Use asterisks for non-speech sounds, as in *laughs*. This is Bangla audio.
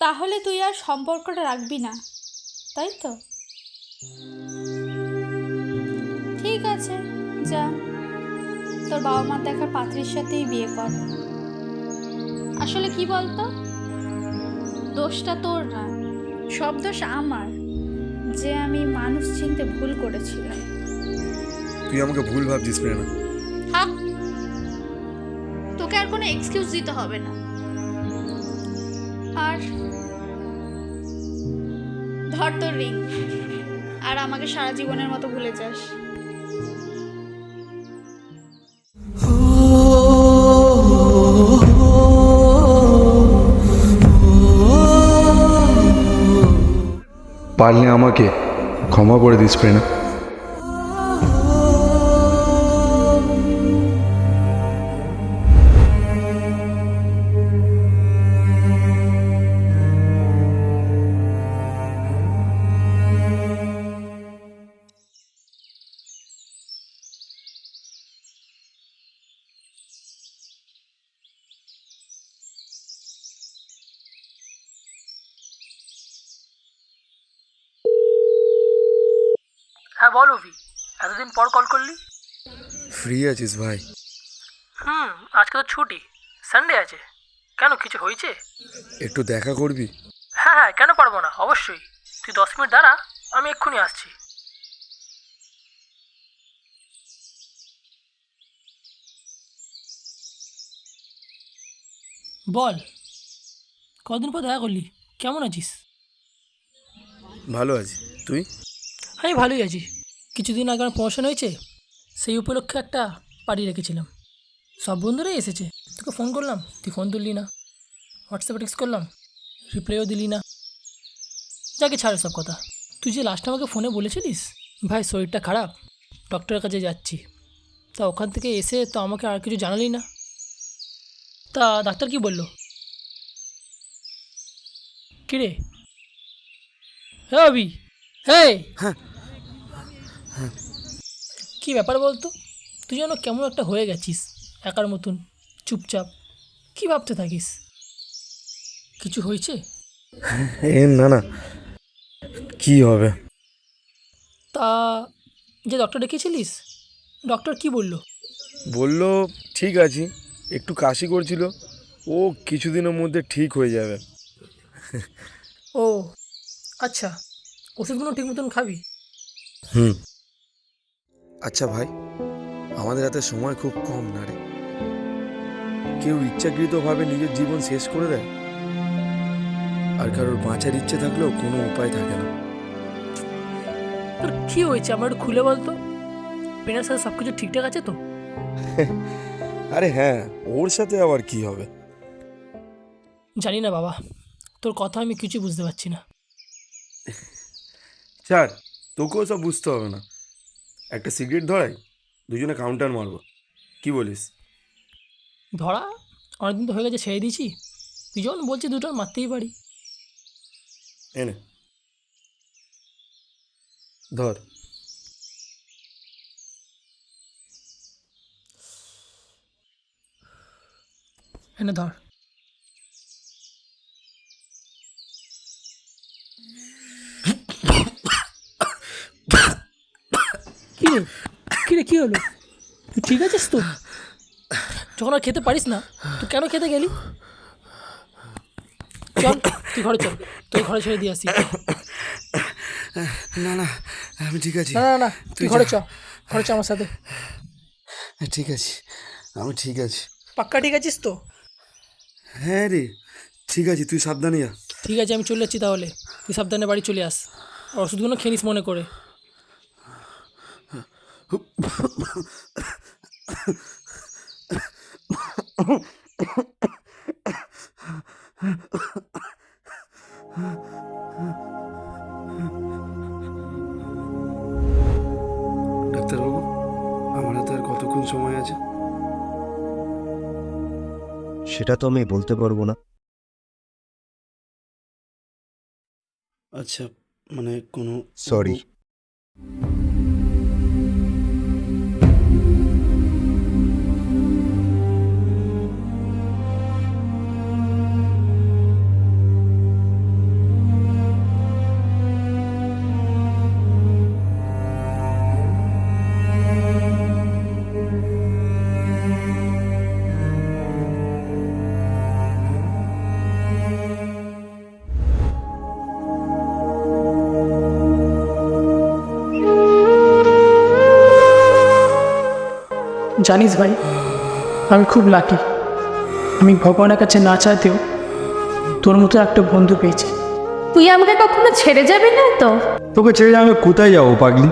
তাহলে তুই আর সম্পর্কটা রাখবি না তাই তো? ঠিক আছে যা। তোর বাবা মা দেখার পাত্রীর সাথেই বিয়ে কর। আসলে কি বলতো? দোষটা তোর না সব দোষ আমার যে আমি মানুষ চিনতে ভুল করেছিলাম। তুই আমাকে ভুল ভাবছিস প্রেরণা তোকে আর কোনো এক্সকিউজ দিতে হবে না। আর ধর তোর রিং আর আমাকে সারা জীবনের মতো ভুলে যাস। পারলে আমাকে ক্ষমা করে দিস প্রেরণা হ্যাঁ বল অভি এতদিন পর কল করলি? ফ্রি আছিস ভাই। হুম আজকে তো ছুটি সানডে আছে। কেন কিছু হয়েছে? একটু দেখা করবি? হ্যাঁ হ্যাঁ কেন পারব না অবশ্যই। তুই দশ মিনিট দাঁড়া আমি এক্ষুনি আসছি। বল কদিন পর দেখা করলি? কেমন আছিস? ভালো আছি। তুই? আমি ভালোই আছি। কিছুদিন আগে আমার প্রমোশন হয়েছে, সেই উপলক্ষে একটা পার্টি রেখেছিলাম। সব বন্ধুরাই এসেছে। তোকে ফোন করলাম, তুই ফোন তুললি না। হোয়াটসঅ্যাপে টেক্সট করলাম রিপ্লাইও দিলি না। যাকে ছাড় সব কথা। তুই যে লাস্ট আমাকে ফোনে বলেছিলিস, ভাই, শরীরটা খারাপ ডক্টরের কাছে যাচ্ছি। তা ওখান থেকে এসে তো আমাকে আর কিছু জানালি না? তা ডাক্তার কি বলল? কিরে? হ্যাঁ অবি হ্যাঁ। কি ব্যাপার বলতো? তুই যেন কেমন একটা হয়ে গেছিস একার মতন চুপচাপ। কি ভাবতে থাকিস? কিছু হয়েছে? এ না না। কি হবে? তা যে ডক্টর ডেকেছিলিস? ডক্টর কি বলল? বলল ঠিক আছে একটু কাশি করছিল ও কিছুদিনের মধ্যে ঠিক হয়ে যাবে। ও আচ্ছা। ওষুধগুলো ঠিক মতন খাবি? হুম। আচ্ছা ভাই আমাদের হাতে সময় খুব কম না রে। কেউ ইচ্ছাকৃতভাবে নিজের জীবন শেষ করে দেয়? আর কারোর বাঁচার ইচ্ছে থাকলেও কোনো উপায় থাকে না। তোর কী হয়েছে? আমার খুলে বলতো। পেনার সাথে সব কিছু ঠিকঠাক আছে তো? *laughs* আরে হ্যাঁ ওর সাথে আবার কি হবে? জানি না বাবা। তোর কথা আমি কিছু বুঝতে পারছি না। *laughs* স্যার তোকেও সব বুঝতে হবে না। একটা সিগারেট ধরাই দুজনে কাউন্টার মারবো। কি বলিস? ধরা? অনেকদিন তো হয়ে গেছে ছেড়ে দিয়েছি। তুই যখন বলছিস দুটো মারতেই পারি। এনে ধর। এনে ধর। কি রে? কি রে কি হলো? তুই ঠিক আছিস তো? যখন আর খেতে পারিস না তুই কেন খেতে গেলি? চল তুই ঘরে চল তুই ঘরে ছেড়ে দিয়ে আসি। না না আমি ঠিক আছি। না না না তুই ঘরে চ ঘরে চ আমার সাথে। ঠিক আছে আমি ঠিক আছি। পাক্কা ঠিক আছিস তো? হ্যাঁ রে ঠিক আছে তুই সাবধানে যা ঠিক আছে আমি চলে যাচ্ছি তাহলে। তুই সাবধানে বাড়ি চলে আস। আর ওষুধগুলো খেয়ে নিস মনে করে। ডাক্তারবাবু আমার হাতে আর কতক্ষণ সময় আছে? সেটা তো আমি বলতে পারব না। আচ্ছা মানে কোনো সরি জানিস ভাই আমি খুব লাকি আমি ভগবানের কাছে না চাইতেও তোর মতো একটা বন্ধু পেয়েছি। তুই আমাকে কখনো ছেড়ে যাবি না তো? তোকে ছেড়ে আমি কোথায় যাব পাগলি?